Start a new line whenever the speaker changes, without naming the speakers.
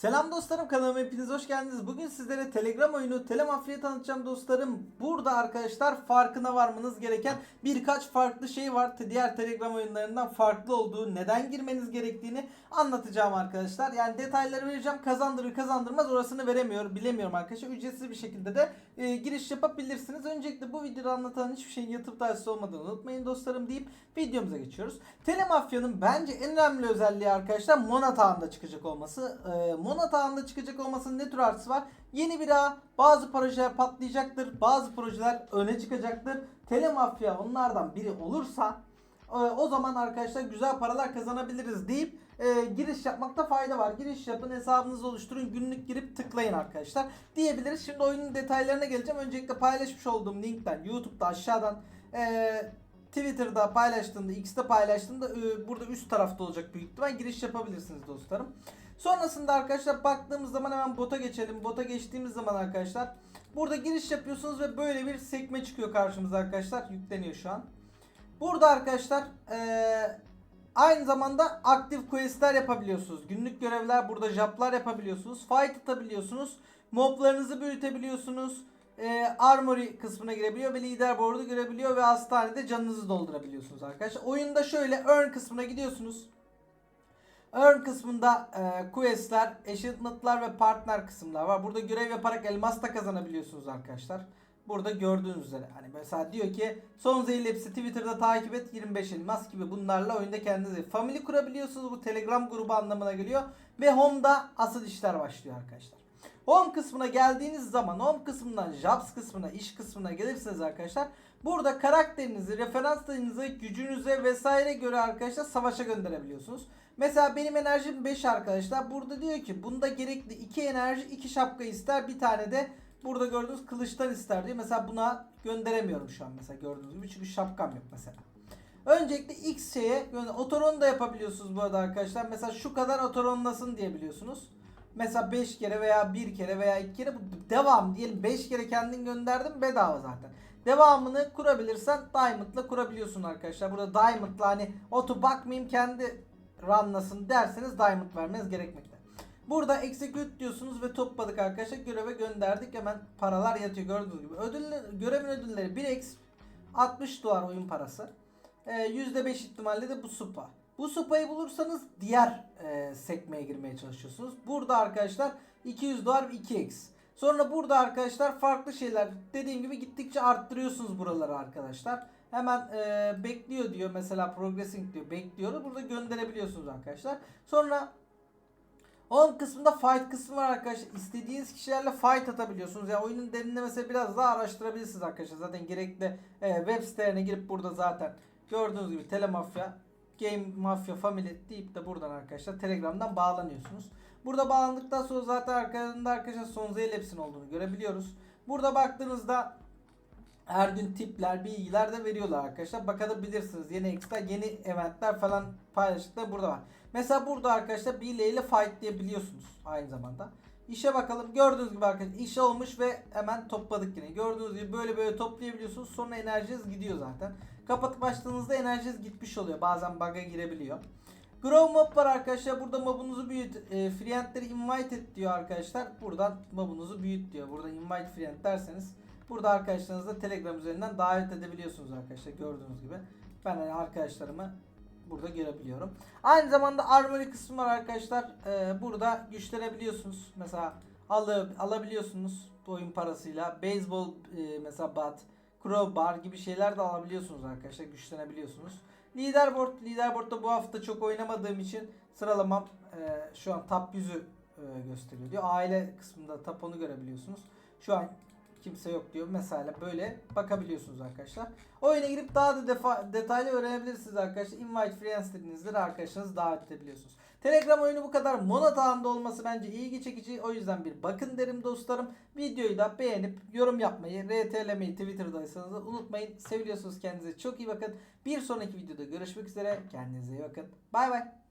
Selam dostlarım kanalıma hepiniz hoş geldiniz. Bugün sizlere Telegram oyunu Telemafya'yı tanıtacağım dostlarım. Burada arkadaşlar farkına varmanız gereken birkaç farklı şey var. Diğer Telegram oyunlarından farklı olduğu, neden girmeniz gerektiğini anlatacağım arkadaşlar. Yani detayları vereceğim. Kazandırır kazandırmaz orasını veremiyor, bilemiyorum arkadaşlar. Ücretsiz bir şekilde de e, giriş yapabilirsiniz. Öncelikle bu videoda anlatan hiçbir şeyin yatıp tavsiyesi olmadığını unutmayın dostlarım deyip videomuza geçiyoruz. Telemafya'nın bence en önemli özelliği arkadaşlar Monat ağında çıkacak olması. E, Monat ağında çıkacak olmasının ne tür artısı var? Yeni bir ağ, bazı projeler patlayacaktır, bazı projeler öne çıkacaktır. Telemafya onlardan biri olursa e, o zaman arkadaşlar güzel paralar kazanabiliriz deyip e, giriş yapmakta fayda var. Giriş yapın, hesabınızı oluşturun, günlük girip tıklayın arkadaşlar diyebiliriz. Şimdi oyunun detaylarına geleceğim. Öncelikle paylaşmış olduğum linkten YouTube'da aşağıdan e, Twitter'da paylaştığında, X'te paylaştığında e, burada üst tarafta olacak büyük ihtimal giriş yapabilirsiniz dostlarım. Sonrasında arkadaşlar baktığımız zaman hemen bota geçelim. Bota geçtiğimiz zaman arkadaşlar burada giriş yapıyorsunuz ve böyle bir sekme çıkıyor karşımıza arkadaşlar. Yükleniyor şu an. Burada arkadaşlar eee, aynı zamanda aktif questler yapabiliyorsunuz. Günlük görevler burada japlar yapabiliyorsunuz. Fight atabiliyorsunuz. Moblarınızı büyütebiliyorsunuz. Eee armory kısmına girebiliyor ve leaderboard'u görebiliyor ve hastanede canınızı doldurabiliyorsunuz arkadaşlar. Oyunda şöyle earn kısmına gidiyorsunuz. Earn kısmında e, questler, achievement'lar ve partner kısımlar var. Burada görev yaparak elmas da kazanabiliyorsunuz arkadaşlar. Burada gördüğünüz üzere. Hani mesela diyor ki son zehirli hepsi Twitter'da takip et 25 elmas gibi bunlarla oyunda kendinize family kurabiliyorsunuz. Bu Telegram grubu anlamına geliyor. Ve Home'da asıl işler başlıyor arkadaşlar. Home kısmına geldiğiniz zaman Home kısmından Jobs kısmına, iş kısmına gelirseniz arkadaşlar burada karakterinizi, referanslarınızı, gücünüze vesaire göre arkadaşlar savaşa gönderebiliyorsunuz. Mesela benim enerjim 5 arkadaşlar. Burada diyor ki bunda gerekli 2 enerji 2 şapka ister. Bir tane de burada gördüğünüz kılıçtan ister diyor. Mesela buna gönderemiyorum şu an mesela gördüğünüz gibi. Çünkü şapkam yok mesela. Öncelikle X şeye otoron da yapabiliyorsunuz bu arada arkadaşlar. Mesela şu kadar otoronlasın diyebiliyorsunuz. Mesela 5 kere veya 1 kere veya 2 kere bu devam diyelim 5 kere kendin gönderdin bedava zaten. Devamını kurabilirsen Diamond'la kurabiliyorsun arkadaşlar. Burada Diamond'la hani oto bakmayayım kendi runlasın derseniz Diamond vermeniz gerekmekte. Burada execute diyorsunuz ve topladık arkadaşlar. Göreve gönderdik. Hemen paralar yatıyor gördüğünüz gibi. Ödüller, görevin ödülleri 1x 60 dolar oyun parası. Ee, %5 ihtimalle de bu supa. Bu supayı bulursanız diğer e, sekmeye girmeye çalışıyorsunuz. Burada arkadaşlar 200 dolar ve 2x. Sonra burada arkadaşlar farklı şeyler dediğim gibi gittikçe arttırıyorsunuz buraları arkadaşlar. Hemen e, bekliyor diyor mesela progressing diyor bekliyor. Burada gönderebiliyorsunuz arkadaşlar. Sonra Home kısmında fight kısmı var arkadaşlar. İstediğiniz kişilerle fight atabiliyorsunuz. Yani oyunun derinlemesine biraz daha araştırabilirsiniz arkadaşlar. Zaten gerekli e, web sitelerine girip burada zaten gördüğünüz gibi Telemafya, Game Mafia Family deyip de buradan arkadaşlar Telegram'dan bağlanıyorsunuz. Burada bağlandıktan sonra zaten arkalarında arkadaşlar son zeyl hepsinin olduğunu görebiliyoruz. Burada baktığınızda her gün tipler, bilgiler de veriyorlar arkadaşlar. Bakabilirsiniz. Yeni ekstra, yeni eventler falan paylaştıkları burada var. Mesela burada arkadaşlar birileriyle fight diyebiliyorsunuz aynı zamanda. İşe bakalım. Gördüğünüz gibi arkadaşlar iş olmuş ve hemen topladık yine. Gördüğünüz gibi böyle böyle toplayabiliyorsunuz. Sonra enerjiniz gidiyor zaten. Kapatıp açtığınızda enerjiniz gitmiş oluyor. Bazen bug'a girebiliyor. Grow mob var arkadaşlar. Burada mobunuzu büyüt. E, friendleri invite et diyor arkadaşlar. Buradan mobunuzu büyüt diyor. Burada invite friend derseniz burada arkadaşlarınızla Telegram üzerinden davet edebiliyorsunuz arkadaşlar. Gördüğünüz gibi. Ben arkadaşlarımı burada görebiliyorum. Aynı zamanda armory kısmı var arkadaşlar. Ee, burada güçlenebiliyorsunuz. Mesela alı, alabiliyorsunuz oyun parasıyla. Baseball e, mesela bat, crowbar gibi şeyler de alabiliyorsunuz arkadaşlar. Güçlenebiliyorsunuz. Leaderboard, leaderboard'da bu hafta çok oynamadığım için sıralamam e, şu an top 100'ü e, gösteriyor diyor. Aile kısmında top 10'u görebiliyorsunuz. Şu an kimse yok diyor. Mesela böyle bakabiliyorsunuz arkadaşlar. Oyuna girip daha da defa, detaylı öğrenebilirsiniz arkadaşlar. Invite friends dediğinizde de arkadaşlarınızı davet edebiliyorsunuz. Telegram oyunu bu kadar monotağında olması bence ilgi çekici. O yüzden bir bakın derim dostlarım. Videoyu da beğenip yorum yapmayı, RT'lemeyi Twitter'daysanız da unutmayın. Seviliyorsunuz kendinize çok iyi bakın. Bir sonraki videoda görüşmek üzere. Kendinize iyi bakın. Bay bay.